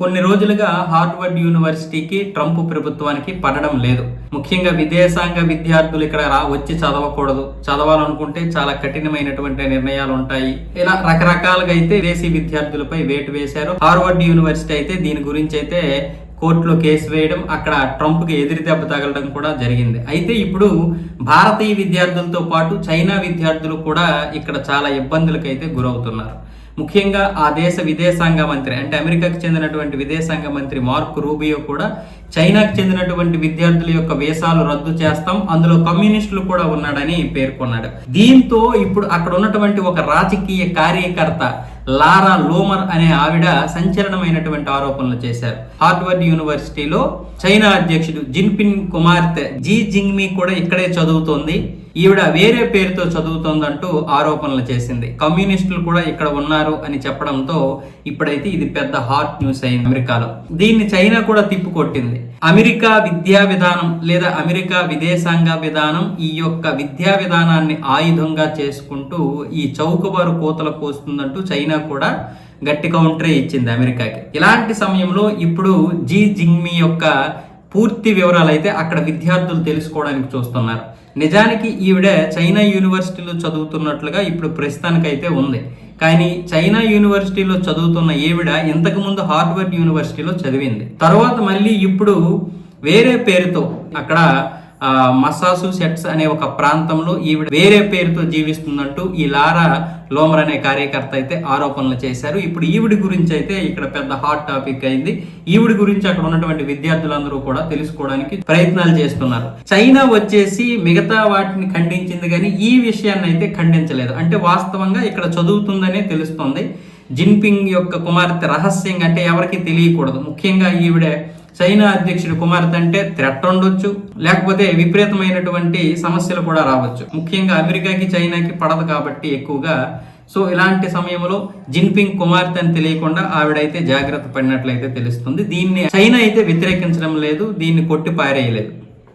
కొన్ని రోజులుగా హార్వర్డ్ యూనివర్సిటీకి ట్రంప్ ప్రభుత్వానికి పడడం లేదు. ముఖ్యంగా విదేశాంగ విద్యార్థులు ఇక్కడ రా వచ్చి చదవకూడదు. చదవాలనుకుంటే చాలా కఠినమైనటువంటి నిర్ణయాలు ఉంటాయి ఇలా రకరకాలుగా అయితే విదేశీ విద్యార్థులపై వేటు వేశారు. హార్వర్డ్ యూనివర్సిటీ అయితే దీని గురించి అయితే కోర్టులో కేసు వేయడం అక్కడ ట్రంప్కి ఎదురు దెబ్బ తగలడం కూడా జరిగింది. అయితే ఇప్పుడు భారతీయ విద్యార్థులతో పాటు చైనా విద్యార్థులు కూడా ఇక్కడ చాలా ఇబ్బందులకు అయితే గురవుతున్నారు. ముఖ్యంగా ఆ దేశ విదేశాంగ మంత్రి అంటే అమెరికాకు చెందినటువంటి విదేశాంగ మంత్రి మార్క్ రూబియో కూడా చైనాకు చెందినటువంటి విద్యార్థుల యొక్క వేసాలు రద్దు చేస్తాం అందులో కమ్యూనిస్టులు కూడా ఉన్నాడని పేర్కొన్నాడు. దీంతో ఇప్పుడు అక్కడ ఉన్నటువంటి ఒక రాజకీయ కార్యకర్త లారా లోమర్ అనే ఆవిడ సంచలనమైనటువంటి ఆరోపణలు చేశారు. హార్వర్డ్ యూనివర్సిటీలో చైనా అధ్యక్షుడు జిన్పిన్ కుమార్తె జీ జింగ్మీ కూడా ఇక్కడే చదువుతోంది. ఈవిడ వేరే పేరుతో చదువుతోందంటూ ఆరోపణలు చేసింది. కమ్యూనిస్టులు కూడా ఇక్కడ ఉన్నారు అని చెప్పడంతో ఇప్పుడైతే ఇది పెద్ద హాట్ న్యూస్ అయింది అమెరికాలో. దీన్ని చైనా కూడా తిప్పుకొట్టింది అమెరికా విద్యా విధానం లేదా అమెరికా విదేశాంగ విధానం ఈ యొక్క విద్యా విధానాన్ని ఆయుధంగా చేసుకుంటూ ఈ చౌకబారు కోతలు కోస్తుందంటూ చైనా కూడా గట్టి కౌంటరే ఇచ్చింది అమెరికాకి. ఇలాంటి సమయంలో ఇప్పుడు జీ జింగ్మీ యొక్క పూర్తి వివరాలు అయితే అక్కడ విద్యార్థులు తెలుసుకోవడానికి చూస్తున్నారు. నిజానికి ఈవిడ చైనా యూనివర్సిటీలో చదువుతున్నట్లుగా ఇప్పుడు ప్రస్తుతానికైతే ఉంది. కానీ చైనా యూనివర్సిటీలో చదువుతున్న ఈవిడ ఇంతకు ముందు హార్వర్డ్ యూనివర్సిటీలో చదివింది. తర్వాత మళ్ళీ ఇప్పుడు వేరే పేరుతో అక్కడ మసాసు సెట్స్ అనే ఒక ప్రాంతంలో ఈవిడ వేరే పేరుతో జీవిస్తుందంటూ ఈ లారా లోమర్ అనే కార్యకర్త అయితే ఆరోపణలు చేశారు. ఇప్పుడు ఈవిడి గురించి అయితే ఇక్కడ పెద్ద హాట్ టాపిక్ అయింది. ఈవిడి గురించి అక్కడ ఉన్నటువంటి విద్యార్థులందరూ కూడా తెలుసుకోవడానికి ప్రయత్నాలు చేస్తున్నారు. చైనా వచ్చేసి మిగతా వాటిని ఖండించింది కానీ ఈ విషయాన్ని అయితే ఖండించలేదు. అంటే వాస్తవంగా ఇక్కడ చదువుతుందనే తెలుస్తోంది. జిన్పింగ్ యొక్క కుమార్తె రహస్యంగా అంటే ఎవరికి తెలియకూడదు. ముఖ్యంగా ఈవిడ చైనా అధ్యక్షుడి కుమార్తె అంటే థ్రెట్ ఉండొచ్చు లేకపోతే విపరీతమైనటువంటి సమస్యలు కూడా రావచ్చు. ముఖ్యంగా అమెరికాకి చైనాకి పడదు కాబట్టి ఎక్కువగా. సో ఇలాంటి సమయంలో జిన్పింగ్ కుమార్తె అని తెలియకుండా ఆవిడైతే జాగ్రత్త పడినట్లయితే తెలుస్తుంది. దీన్ని చైనా అయితే వ్యతిరేకించడం లేదు దీన్ని కొట్టి పారేయలేదు.